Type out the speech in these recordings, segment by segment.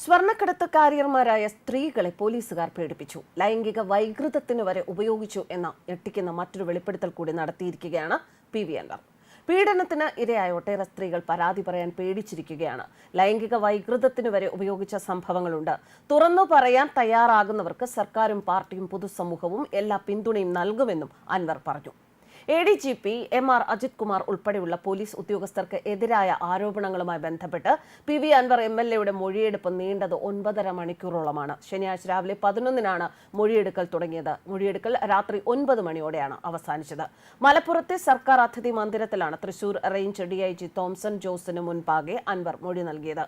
സ്വർണക്കടത്ത് കാരിയർമാരായ സ്ത്രീകളെ പോലീസുകാർ പീഡിപ്പിച്ചു ലൈംഗിക വൈകൃതത്തിന് വരെ ഉപയോഗിച്ചു എന്ന ഞെട്ടിക്കുന്ന മറ്റൊരു വെളിപ്പെടുത്തൽ കൂടി നടത്തിയിരിക്കുകയാണ് പി വി അൻവർ. പീഡനത്തിന് ഇരയായ ഒട്ടേറെ സ്ത്രീകൾ പരാതി പറയാൻ പേടിച്ചിരിക്കുകയാണ്. ലൈംഗിക വൈകൃതത്തിന് വരെ ഉപയോഗിച്ച സംഭവങ്ങളുണ്ട്. തുറന്നു പറയാൻ തയ്യാറാകുന്നവർക്ക് സർക്കാരും പാർട്ടിയും പൊതുസമൂഹവും എല്ലാ പിന്തുണയും നൽകുമെന്നും അൻവർ പറഞ്ഞു. A D G P M R Ajith Kumar ഉൾപ്പെടെയുള്ള പോലീസ് ഉദ്യോഗസ്ഥർക്ക് എതിരായ ആരോപണങ്ങളുമായി ബന്ധപ്പെട്ട് P V Anvar M L എയുടെ മൊഴിയെടുപ്പ് നീണ്ടത് ഒൻപതര മണിക്കൂറോളമാണ്. ശനിയാഴ്ച രാവിലെ പതിനൊന്നിനാണ് മൊഴിയെടുക്കൽ തുടങ്ങിയത്. മൊഴിയെടുക്കൽ രാത്രി ഒൻപത് മണിയോടെയാണ് അവസാനിച്ചത്. മലപ്പുറത്തെ സർക്കാർ അതിഥി മന്ദിരത്തിലാണ് Thrissur range D I G Thomson ജോസിന് മുൻപാകെ അൻവർ മൊഴി നൽകിയത്.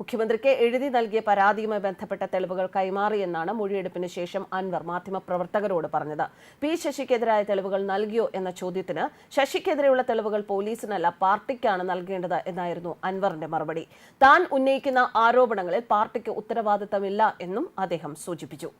മുഖ്യമന്ത്രിക്ക് എഴുതി നൽകിയ പരാതിയുമായി ബന്ധപ്പെട്ട തെളിവുകൾ കൈമാറിയെന്നാണ് മൊഴിയെടുപ്പിന് ശേഷം അൻവർ മാധ്യമപ്രവർത്തകരോട് പറഞ്ഞത്. പി ശശിക്കെതിരായ തെളിവുകൾ നൽകിയോ എന്ന ചോദ്യത്തിന് ശശിക്കെതിരെയുള്ള തെളിവുകൾ പോലീസിനല്ല പാർട്ടിക്കാണ് നൽകേണ്ടത് എന്നായിരുന്നു അൻവറിന്റെ മറുപടി. താൻ ഉന്നയിക്കുന്ന ആരോപണങ്ങളിൽ പാർട്ടിക്ക് ഉത്തരവാദിത്തമില്ല എന്നും അദ്ദേഹം സൂചിപ്പിച്ചു.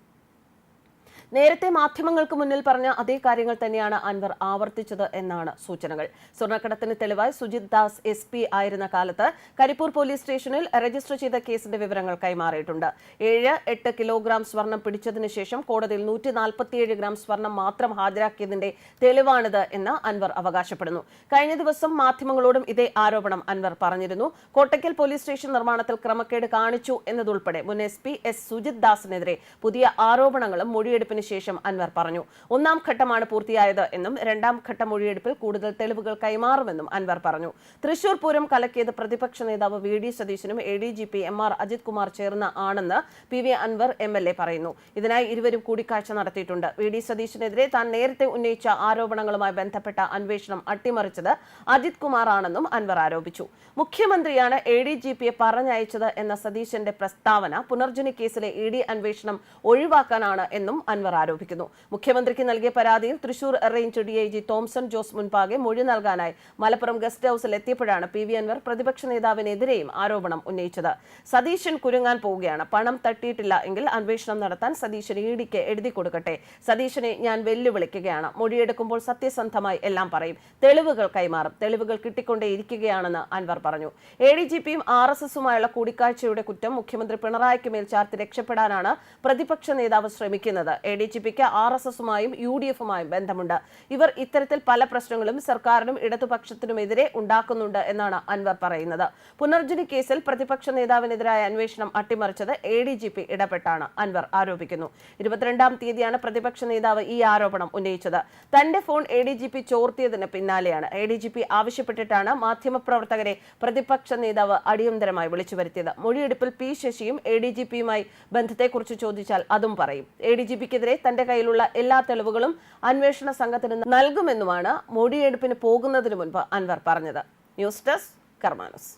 നേരത്തെ മാധ്യമങ്ങൾക്ക് മുന്നിൽ പറഞ്ഞ അതേ കാര്യങ്ങൾ തന്നെയാണ് അൻവർ ആവർത്തിച്ചത് എന്നാണ് സൂചനകൾ. സ്വർണക്കടത്തിന് തെളിവായി സുജിത് ദാസ് എസ് പി ആയിരുന്ന കാലത്ത് കരിപ്പൂർ പോലീസ് സ്റ്റേഷനിൽ രജിസ്റ്റർ ചെയ്ത കേസിന്റെ വിവരങ്ങൾ കൈമാറിയിട്ടുണ്ട്. ഏഴ് എട്ട് കിലോഗ്രാം സ്വർണം പിടിച്ചതിന് ശേഷം കോടതിയിൽ നൂറ്റി നാൽപ്പത്തിയേഴ് ഗ്രാം സ്വർണം മാത്രം ഹാജരാക്കിയതിന്റെ തെളിവാണിത് എന്ന് അൻവർ അവകാശപ്പെടുന്നു. കഴിഞ്ഞ ദിവസം മാധ്യമങ്ങളോടും ഇതേ ആരോപണം അൻവർ പറഞ്ഞിരുന്നു. കോട്ടയ്ക്കൽ പോലീസ് സ്റ്റേഷൻ നിർമ്മാണത്തിൽ ക്രമക്കേട് കാണിച്ചു എന്നതുൾപ്പെടെ മുൻ എസ് പി എസ് സുജിത് ദാസിനെതിരെ പുതിയ ആരോപണങ്ങളും മൊഴിയെടുപ്പിന് ശേഷം അൻവർ പറഞ്ഞു ഒന്നാം ഘട്ടമാണ് പൂർത്തിയായത് എന്നും രണ്ടാം ഘട്ട മൊഴിയെടുപ്പിൽ കൂടുതൽ തെളിവുകൾ കൈമാറുമെന്നും അൻവർ പറഞ്ഞു. തൃശൂർ പൂരം കലക്കിയത് പ്രതിപക്ഷ നേതാവ് വി. ഡി. സതീശനും A. D. G. P. M. R. Ajith Kumar ചേർന്ന് ആണെന്ന് P. V. Anvar M. L. A പറയുന്നു. ഇതിനായി ഇരുവരും കൂടിക്കാഴ്ച നടത്തിയിട്ടുണ്ട്. വി. ഡി. സതീശനെതിരെ താൻ നേരത്തെ ഉന്നയിച്ച ആരോപണങ്ങളുമായി ബന്ധപ്പെട്ട അന്വേഷണം അട്ടിമറിച്ചത് അജിത് കുമാർ ആണെന്നും അൻവർ ആരോപിച്ചു. മുഖ്യമന്ത്രിയാണ് എ. ഡി. ജി. പിയെ പറഞ്ഞയച്ചത് എന്ന സതീശന്റെ പ്രസ്താവന പുനർജനി കേസിലെ ഇ. ഡി. അന്വേഷണം ഒഴിവാക്കാനാണ് എന്നും അൻവർ ആരോപിക്കുന്നു. മുഖ്യമന്ത്രിക്ക് നൽകിയ പരാതിയിൽ Thrissur range D I G Thomson Jose മുൻപാകെ മൊഴി നൽകാനായി മലപ്പുറം ഗസ്റ്റ് ഹൌസിൽ എത്തിയപ്പോഴാണ് പി വി അൻവർ പ്രതിപക്ഷ നേതാവിനെതിരെയും ആരോപണം ഉന്നയിച്ചത്. സതീശൻ കുരുങ്ങാൻ പോവുകയാണ്. പണം തട്ടിയിട്ടില്ല എങ്കിൽ അന്വേഷണം നടത്താൻ സതീശൻ ഇ ഡിക്ക് എഴുതി കൊടുക്കട്ടെ. സതീശനെ ഞാൻ വെല്ലുവിളിക്കുകയാണ്. മൊഴിയെടുക്കുമ്പോൾ സത്യസന്ധമായി എല്ലാം പറയും. തെളിവുകൾ കൈമാറും. തെളിവുകൾ കിട്ടിക്കൊണ്ടേയിരിക്കുകയാണെന്ന് അൻവർ പറഞ്ഞു. എ ഡി ജി പിയും ആർ എസ് എസുമായുള്ള കൂടിക്കാഴ്ചയുടെ കുറ്റം മുഖ്യമന്ത്രി പിണറായിക്ക് മേൽ ചാർത്തി രക്ഷപ്പെടാനാണ് പ്രതിപക്ഷ നേതാവ് ശ്രമിക്കുന്നത്. എ ഡി ജി പിക്ക് ആർ എസ് എസുമായും യു ഡി എഫുമായും ബന്ധമുണ്ട്. ഇവർ ഇത്തരത്തിൽ പല പ്രശ്നങ്ങളും സർക്കാരിനും ഇടതുപക്ഷത്തിനുമെതിരെ ഉണ്ടാക്കുന്നുണ്ട് എന്നാണ് അൻവർ പറയുന്നത്. പുനർജനി കേസിൽ പ്രതിപക്ഷ നേതാവിനെതിരായ അന്വേഷണം അട്ടിമറിച്ചത് എ ഡി ജി പി ഇടപെട്ടാണ് അൻവർ ആരോപിക്കുന്നു. ഇരുപത്തിരണ്ടാം തീയതിയാണ് പ്രതിപക്ഷ നേതാവ് ഈ ആരോപണം ഉന്നയിച്ചത്. തന്റെ phone A D G P ചോർത്തിയതിന് പിന്നാലെയാണ്. എ ഡി ജി പി ആവശ്യപ്പെട്ടിട്ടാണ് മാധ്യമപ്രവർത്തകരെ പ്രതിപക്ഷ നേതാവ് അടിയന്തരമായി വിളിച്ചു വരുത്തിയത് മൊഴിയെടുപ്പിൽ പി ശശിയും എ ഡി ജി പിയുമായി ബന്ധത്തെക്കുറിച്ച് ചോദിച്ചാൽ അതും പറയും. എ ഡി ജി പിക്കെതിരെ തന്റെ കയ്യിലുള്ള എല്ലാ തെളിവുകളും അന്വേഷണ സംഘത്തിന് നൽകുമെന്നുമാണ് മൊഴിയെടുപ്പിന് പോകുന്നതിന് മുൻപ് അൻവർ പറഞ്ഞത്. News desk കർമാനസ്.